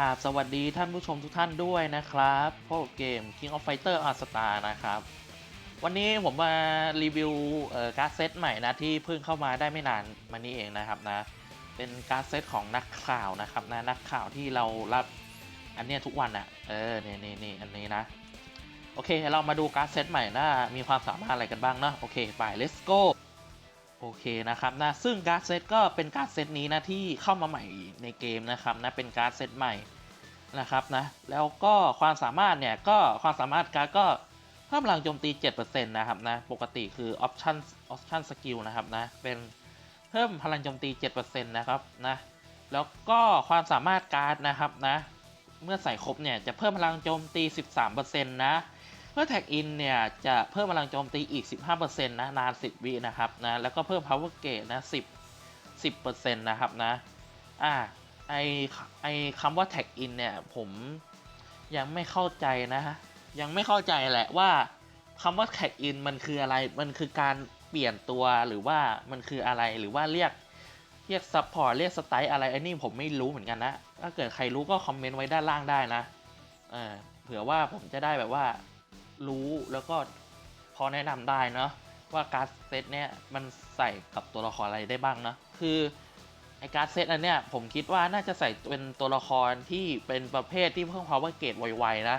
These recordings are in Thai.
ครับสวัสดีท่านผู้ชมทุกท่านด้วยนะครับพวกเกม King of Fighter All Star นะครับ วันนี้ผมมารีวิวการ์ดเซตใหม่นะที่เพิ่งเข้ามาได้ไม่นานมานี้เองนะครับนะ เป็นการ์ดเซตของนักข่าวนะครับนะนักข่าวที่เรารับอันเนี้ยทุกวันอะ่ะ เออนี่นี่นี่อันนี้นะ โอเคเรามาดูการ์ดเซตใหม่นะมีความสามารถอะไรกันบ้างเนาะโอเคไป let's go โอเคนะครับนะซึ่งการ์ดเซตก็เป็นการ์ดเซตนี้นะที่เข้ามาใหม่ในเกมนะครับนะเป็นการ์ดเซตใหม่นะครับนะแล้วก็ความสามารถเนี่ยก็ความสามารถการ์ดก็เพิ่มพลังโจมตี 7%นะครับนะปกติคือ option option skill นะครับนะเป็นเพิ่มพลังโจมตี 7%นะครับนะแล้วก็ความสามารถการ์ดนะครับนะเมื่อใส่ครบเนี่ยจะเพิ่มพลังโจมตี 13%นะ เมื่อแท็กอินเนี่ยจะเพิ่มพลังโจมตีอีก 15%นะนาน 10 วินะครับนะแล้วก็เพิ่ม power gauge นะ 10 10%นะครับนะอ่าไอไอคำว่า tag in เนี่ยผมยังไม่เข้าใจนะฮะยังไม่เข้าใจแหละว่าคำว่า tag in มันคืออะไรมันคือการเปลี่ยนตัวหรือว่ามันคืออะไรหรือว่าเรียกเรียก support เรียก style อะไรไอ้นี่ผมไม่รู้เหมือนกันนะ ถ้าเกิดใครรู้ก็คอมเมนต์ไว้ด้านล่างได้นะเออเผื่อว่าผมจะได้แบบว่า รู้แล้วก็พอแนะนำได้เนาะว่าการ์ดเซตเนี่ยมันใส่กับตัวละครอะไรได้บ้างเนาะคือไอการ์ดเซตอันเนี้ยผมคิดว่าน่าจะใส่เป็นตัวละครที่เป็นประเภทที่เพิ่ม power gauge ไวๆนะ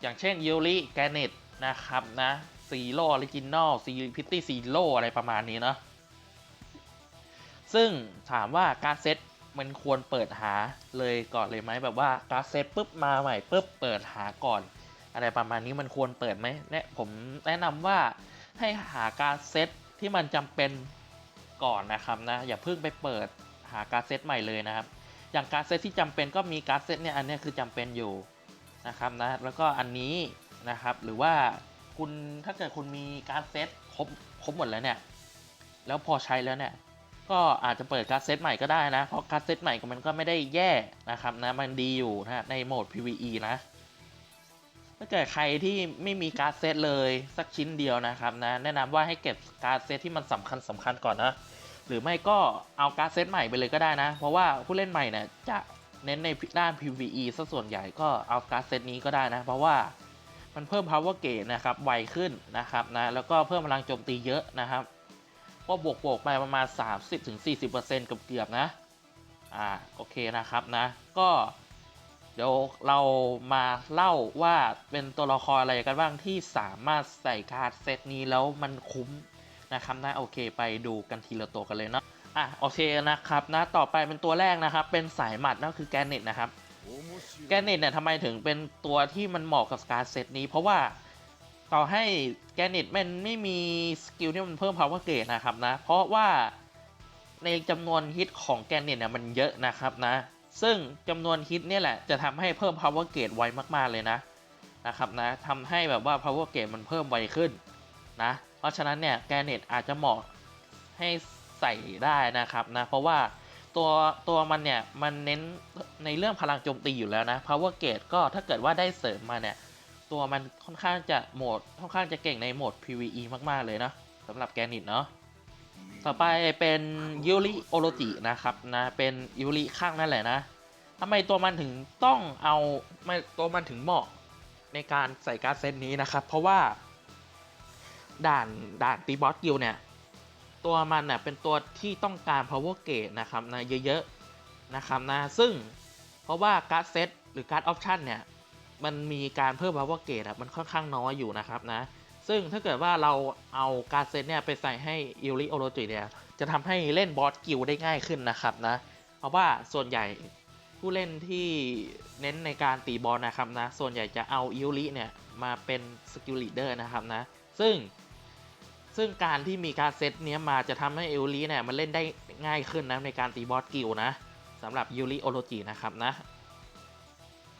อย่างเช่นยูริแกเนตนะครับนะซีโร่ออริจินอลซีพิตตี้ซีโร่อะไรประมาณนี้เนาะซึ่งถามว่าการ์ดเซตมันควรเปิดหาเลยก่อนเลยไหมแบบว่าการ์ดเซตปุ๊บมาใหม่ปุ๊บเปิดหาก่อน อะไรประมาณนี้มันควรเปิดไหมเนี่ยผมแนะนำว่าให้หาการเซตที่มันจำเป็นก่อนนะครับนะอย่าเพิ่งไปเปิดหาการเซตใหม่เลยนะครับ อย่างการเซตที่จำเป็นก็มีการเซตเนี่ยอันนี้คือจำเป็นอยู่นะครับนะแล้วก็อันนี้นะครับหรือว่าคุณถ้าเกิดคุณมีการเซตครบครบหมดแล้วเนี่ยแล้วพอใช้แล้วเนี่ยก็อาจจะเปิดการเซตใหม่ก็ได้นะ เพราะการเซตใหม่มันก็ไม่ได้แย่นะครับนะมันดีอยู่นะในโหมด PVE นะ ถ้าเกิดใครที่ไม่มีการ์ดเซตเลยสักชิ้นเดียวนะครับนะแนะนำว่าให้เก็บการ์ดเซตที่มันสำคัญสำคัญก่อนนะหรือไม่ก็เอาการ์ดเซตใหม่ไปเลยก็ได้นะ เพราะว่าผู้เล่นใหม่เนี่ยจะเน้นในด้าน PVE ซะส่วนใหญ่ก็เอาการ์ดเซตนี้ก็ได้นะ เพราะว่ามันเพิ่ม power gauge นะครับไวขึ้นนะครับนะแล้วก็เพิ่มพลังโจมตีเยอะนะครับก็บวกบวกไปประมาณ 30-40%กับเกือบนะอ่าโอเคนะครับนะก็ เดี๋ยวเรามาเล่าว่าเป็นตัวละครอะไรกันบ้างที่สามารถใส่การ์ดเซตนี้แล้วมันคุ้มนะครับนะโอเคไปดูกันทีละตัวกันเลยเนาะอะโอเคนะครับนะต่อไปเป็นตัวแรกนะครับ เป็นสายหมัดนั่นคือแกนเน็ตนะครับแกนเน็ตเนี่ยทำไมถึงเป็นตัวที่มันเหมาะกับการ์ดเซตนี้ เพราะว่าต่อให้แกนเน็ตมันไม่มีสกิลที่มันเพิ่ม power gauge นะครับนะเพราะว่าในจำนวนฮิตของแกนเน็ตเนี่ยมันเยอะนะครับนะ ซึ่งจำนวนฮิตเนี่ยแหละจะทำให้เพิ่ม power gauge ไวมาก ๆ เลยนะนะครับนะทำให้แบบว่า power gauge มันเพิ่มไวขึ้นนะ เพราะฉะนั้นเนี่ยแกเน็ตอาจจะเหมาะให้ใส่ได้นะครับนะ เพราะว่าตัวตัวมันเนี่ย มันเน้นในเรื่องพลังโจมตีอยู่แล้วนะ power gauge ก็ถ้าเกิดว่าได้เสริมมาเนี่ย ตัวมันค่อนข้างจะโหมดค่อนข้างจะเก่งในโหมด PVE มาก ๆ เลยนะสำหรับแกนเน็ตเนาะ ต่อไปเป็นยูริโอโรจินะครับนะ เป็นยูริข้างนั่นแหละนะทำไมตัวมันถึงต้องเอาไม่ตัวมันถึงเหมาะในการใส่การเซตนี้นะครับ เพราะว่า ด่านด่านตีบอสกิลเนี่ย ตัวมันเน่ยเป็นตัวที่ต้องการ power gauge นะครับนะเยอะๆนะครับนะซึ่งเพราะว่าการ์ดเซตหรือการ์ดออปชันเนี่ย มันมีการเพิ่ม power gauge มันค่อนข้างน้อยอยู่นะครับนะ ซึ่งถ้าเกิดว่าเราเอาการเซตเนี่ยไปใส่ให้อิริโอโรจิเนี่ยจะทำให้เล่นบอสกิลได้ง่ายขึ้นนะครับนะ เพราะว่าส่วนใหญ่ผู้เล่นที่เน้นในการตีบอลนะครับนะ ส่วนใหญ่จะเอาอิริเนี่ยมาเป็นสกิลลีดเดอร์นะครับนะ ซึ่ง ซึ่งการที่มีการเซตเนี้ยมาจะทำให้อิริเนี่ยมันเล่นได้ง่ายขึ้นนะในการตีบอสกิลนะสำหรับยูริโอโรจินะครับนะ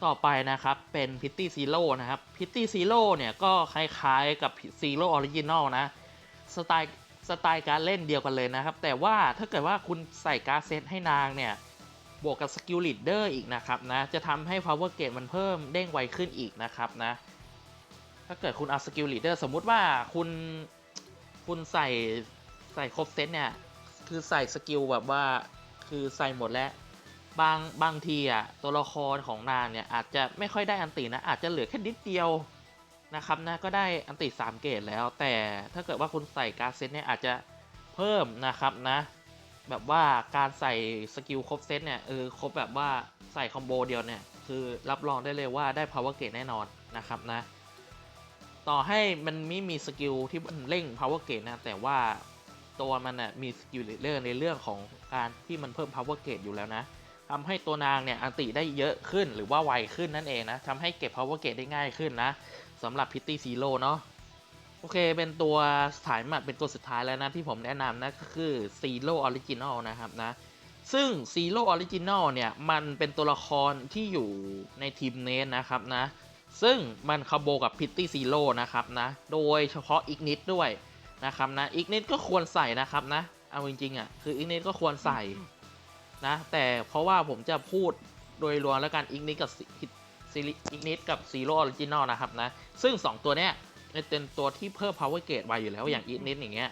ต่อไปนะครับเป็นพิตตี้ซีโร่นะครับพิตตี้ซีโร่เนี่ยก็คล้ายๆกับซีโร่ออริจินอลนะสไตล์สไตล์การเล่นเดียวกันเลยนะครับ แต่ว่าถ้าเกิดว่าคุณใส่การเซตให้นางเนี่ยบวกกับสกิลลีดเดอร์อีกนะครับนะจะทำให้ power gauge มันเพิ่มเด้งไวขึ้นอีกนะครับนะถ้าเกิดคุณเอาสกิลลีดเดอร์สมมุติว่าคุณคุณใส่ใส่ครบเซตเนี่ยคือใส่สกิลแบบว่าคือใส่หมดแล้ว บางบางทีอะตัวละครของนางเนี่ยอาจจะไม่ค่อยได้อันตินะ อาจจะเหลือแค่นิดเดียวนะครับนะก็ได้อันติ3เกตแล้ว แต่ถ้าเกิดว่าคุณใส่การเซตเนี่ยอาจจะเพิ่มนะครับนะ แบบว่าการใส่สกิลครบเซตเนี่ยเออครบแบบว่าใส่คอมโบเดียวเนี่ยคือรับรองได้เลยว่าได้ power gate แน่นอนนะครับนะ ต่อให้มันไม่มีสกิลที่มันเร่ง power gate นะแต่ว่าตัวมันน่ะมีสกิลเรื่องในเรื่องของการที่มันเพิ่ม power gate อยู่แล้วนะ ทำให้ตัวนางเนี่ยอันติได้เยอะขึ้นหรือว่าไวขึ้นนั่นเองนะทำให้เก็บ power gate ได้ง่ายขึ้นนะสำหรับพิตตี้ซีโร่เนาะโอเคเป็นตัวสายหมัดเป็นตัวสุดท้ายแล้วนะที่ผมแนะนำนะก็คือ Zero Original นะครับนะซึ่ง Zero Original เนี่ยมันเป็นตัวละครที่อยู่ในทีมเนสนะครับนะซึ่งมันคาโบกับ Pitty Zero นะครับนะโดยเฉพาะ Ignit ด้วยนะครับนะ Ignit ก็ควรใส่นะครับนะเอาจริงๆอะคือ Ignit ก็ควรใส่ นะ แต่เพราะว่าผมจะพูดโดยรวมแล้วกัน Ignit กับ Ignit กับ Zero Original นะครับนะ ซึ่ง 2 ตัวเนี้ยเป็นตัวที่เพิ่ม power gate ไวอยู่แล้วอย่าง e ิ n นิดอย่างเงี้ย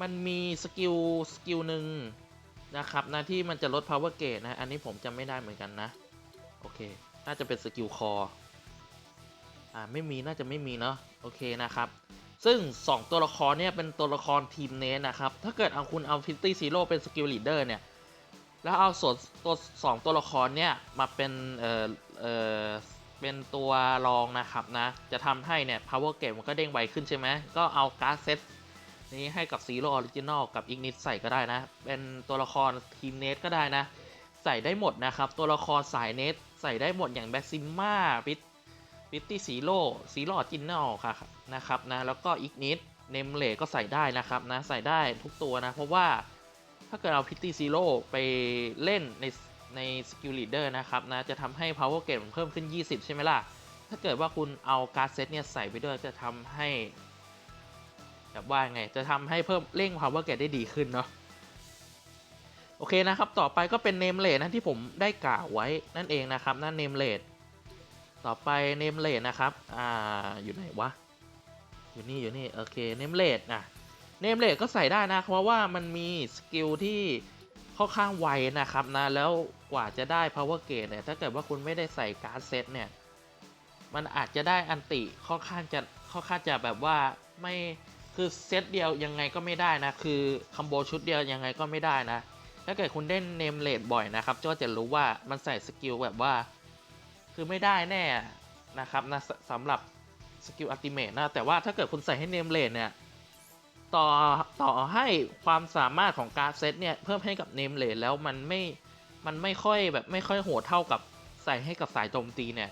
มันมีสกิลสกิลหนึ่งนะครับนะที่มันจะลด power gate นะ อันนี้ผมจำไม่ได้เหมือนกันนะ โอเค น่าจะเป็นสกิลคออ่าไม่มีน่าจะไม่มีเนาะโอเคนะครับ ซึ่ง 2 ตัวละครเนี่ยเป็นตัวละครทีมเนสนะครับ ถ้าเกิดเอาคุณเอาฟิตตี้ซีโร่เป็นสกิลลีดเดอร์เนี่ย แล้วเอาส่วนตัวสองตัวละครเนี่ยมาเป็นเอ่อเอ่อเป็นตัวรองนะครับนะ จะทำให้เนี่ย power gate มันก็เด้งไวขึ้นใช่ไหม ก็เอาการ์ดเซตนี้ให้กับ Zero Original กับ Ignite ใส่ก็ได้นะ เป็นตัวละครทีมเนสก็ได้นะ ใส่ได้หมดนะครับ ตัวละครสายเนสใส่ได้หมดอย่างแบ็กซิม่าปิตปิตตี้ซีโร่ซีโร่ออริจินอลค่ะนะครับนะ แล้วก็ Ignite เนมเลก็ใส่ได้นะครับนะ ใส่ได้ทุกตัวนะ เพราะว่า ถ้าเกิดเอาพิตตี้ซีโร่ไปเล่นในในสกิลลีดเดอร์นะครับนะจะทำให้ power gate มันเพิ่มขึ้น 20 ใช่ไหมล่ะ ถ้าเกิดว่าคุณเอาการ์ดเซตเนี่ยใส่ไปด้วยจะทำให้แบบว่าไงจะทำให้เพิ่มเร่ง power gate ได้ดีขึ้นเนาะโอเคนะครับ ต่อไปก็เป็นเนมเล e นะที่ผมได้กล่าวไว้นั่นเองนะครับนั่นเนมเล e ต่อไปเนมเล e นะครับ อ่า อยู่ไหนวะ อยู่นี่ อยู่นี่ โอเค เนมเล e นะ เนมเล e ก็ใส่ได้นะ เพราะว่ามันมีสกิลที่ค่อนข้างไวนะครับนะ แล้วกว่าจะได้ power gate เนี่ย ถ้าเกิดว่าคุณไม่ได้ใส่การ์ดเซตเนี่ย มันอาจจะได้อันติค่อนข้างจะค่อนข้างจะแบบว่าไม่คือเซตเดียวยังไงก็ไม่ได้นะ คือคัมโบชุดเดียวยังไงก็ไม่ได้นะ ถ้าเกิดคุณเล่นเนมเลดบ่อยนะครับก็จะรู้ว่ามันใส่สกิลแบบว่า คือไม่ได้แน่นะครับนะสสำหรับสกิลอัลติเมทนะ แต่ว่าถ้าเกิดคุณใส่ให้เนมเลดเนี่ย ต่อต่อให้ความสามารถของการ์ดเซตเนี่ย เพิ่มให้กับเนมเลดแล้วมันไม่ มันไม่ค่อยแบบไม่ค่อยโหดเท่ากับใส่ให้กับสายโจมตีเนี่ย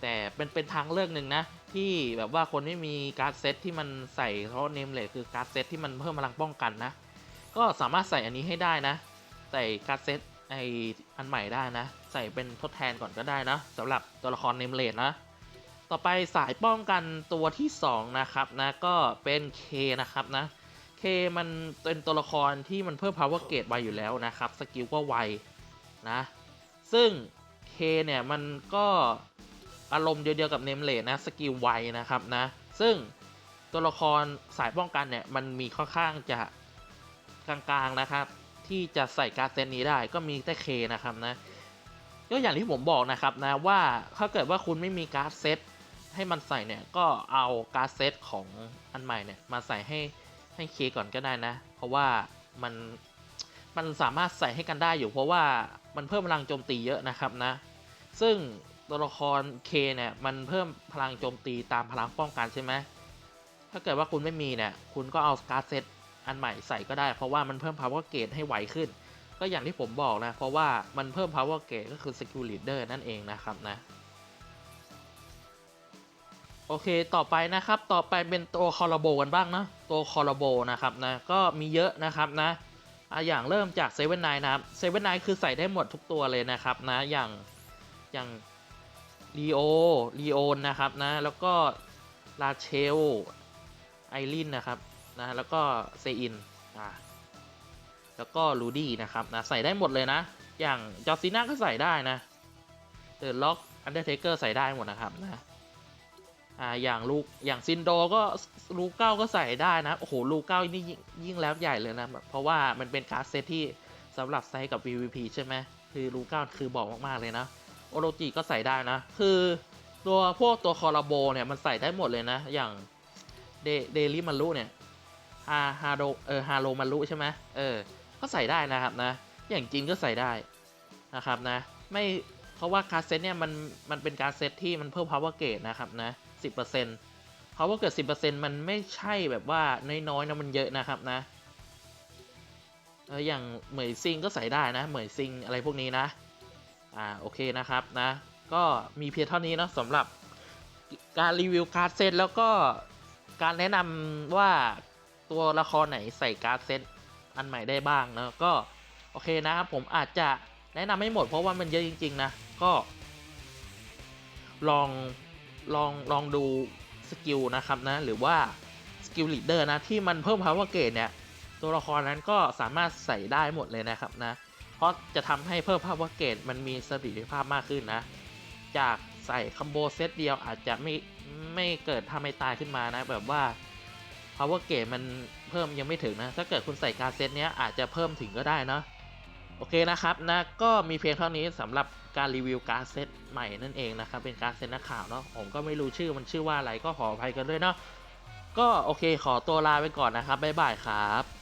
แต่เป็นเป็นทางเลือกหนึ่งนะ ที่แบบว่าคนไม่มีการ์ดเซตที่มันใส่เพราะเนมเลดคือการ์ดเซตที่มันเพิ่มพลังป้องกันนะ ก็สามารถใส่อันนี้ให้ได้นะ ใส่การ์ดเซตไออันใหม่ได้นะ ใส่เป็นทดแทนก่อนก็ได้นะสำหรับตัวละครเนมเลดนะต่อไปสายป้องกันตัวที่ 2 นะครับนะก็เป็นเคนะครับนะ เคมันเป็นตัวละครที่มันเพิ่ม power gate ไวอยู่แล้วนะครับ สกิลก็ไวนะ ซึ่งเคเนี่ยมันก็อารมณ์เดียวกับเนมเลดนะ สกิลไวนะครับนะ ซึ่งตัวละครสายป้องกันเนี่ยมันมีค่อนข้างจะกลางๆนะครับ ที่จะใส่การ์ดเซตนี้ได้ก็มีแต่เคนะครับนะก็อย่างที่ผมบอกนะครับนะว่าถ้าเกิดว่าคุณไม่มีการ์ดเซตให้มันใส่เนี่ยก็เอาการ์ดเซตของอันใหม่เนี่ยมาใส่ให้ ให้เคก่อนก็ได้นะ เพราะว่ามันมันสามารถใส่ให้กันได้อยู่เพราะว่ามันเพิ่มพลังโจมตีเยอะนะครับนะ ซึ่งตัวละครเคเนี่ยมันเพิ่มพลังโจมตีตามพลังป้องกันใช่ไหมถ้าเกิดว่าคุณไม่มีเนี่ยคุณก็เอาการ์เซตอันใหม่ใส่ก็ได้ เพราะว่ามันเพิ่ม power gate ให้ไวขึ้น ก็อย่างที่ผมบอกนะ เพราะว่ามันเพิ่ม power gate ก็คือ skill leader นั่นเองนะครับนะโอเค ต่อไปนะครับ ต่อไปเป็นตัวคอร์โบกันบ้างนะ ตัวคอร์โบนะครับนะก็มีเยอะนะครับนะอย่างเริ่มจากเซเว่นไนนะครับเซเว่นไนคือใส่ได้หมดทุกตัวเลยนะครับนะอย่างอย่างลีโอลีโอนนะครับนะแล้วก็ลาเชลไอรินนะครับนะแล้วก็เซอินอ่าแล้วก็ลูดี้นะครับนะใส่ได้หมดเลยนะ อย่างจอร์ซีน่าก็ใส่ได้นะเดอะล็อกอันเดอร์เทเกอร์ใส่ได้หมดนะครับนะ อ่าอย่างลูกอย่างซินโดก็ลูกเก้าก็ใส่ได้นะโอ้โหลูกเก้านี่ยิ่งแล้วใหญ่เลยนะ เพราะว่ามันเป็นการ์ดเซตที่สำหรับใช้กับ PVP ใช่ไหมคือรูกเก้าคือบอกมากๆเลยนะโอโรจิก็ใส่ได้นะ คือตัวพวกตัวคอราโบเนี่ยมันใส่ได้หมดเลยนะ อย่างเดลิมารุเนี่ยฮาฮาโดเออฮาโรมารุใช่ไหมเออก็ใส่ได้นะครับนะ อย่างจินก็ใส่ได้นะครับนะ ไม่เพราะว่าการเซตเนี่ยมันมันเป็นการเซตที่มันเพิ่ม power gauge นะครับนะ 10% power gauge 10%มันไม่ใช่แบบว่าน้อยๆนะมันเยอะนะครับนะเอออย่างเหมยซิงก็ใส่ได้นะ เหมยซิงอะไรพวกนี้นะ อ่าโอเคนะครับนะ ก็มีเพียงเท่านี้นะสำหรับการรีวิวการ์ดเซตแล้วก็การแนะนำว่าตัวละครไหนใส่การ์ดเซตอันใหม่ได้บ้างนะก็โอเคนะครับผมอาจจะแนะนำไม่หมดเพราะว่ามันเยอะจริง ๆ นะ ก็ ลอง ลองลองดูสกิลนะครับนะหรือว่าสกิลลีดเดอร์นะที่มันเพิ่ม power gauge เนี่ยตัวละครนั้นก็สามารถใส่ได้หมดเลยนะครับนะเพราะจะทำให้เพิ่ม power gauge มันมีสติภาพมากขึ้นนะ จากใส่คัมโบเซตเดียวอาจจะไม่ไม่เกิดทำให้ตายขึ้นมานะแบบว่า power gauge มันเพิ่มยังไม่ถึงนะถ้าเกิดคุณใส่การเซตเนี้ยอาจจะเพิ่มถึงก็ได้เนาะ โอเคนะครับนะก็มีเพียงเท่านี้สำหรับการรีวิวการเซตใหม่นั่นเองนะครับเป็นการเซตนักข่าวเนาะผมก็ไม่รู้ชื่อมันชื่อว่าอะไรก็ขออภัยกันด้วยเนาะก็โอเคขอตัวลาไปก่อนนะครับบ๊ายบายครับ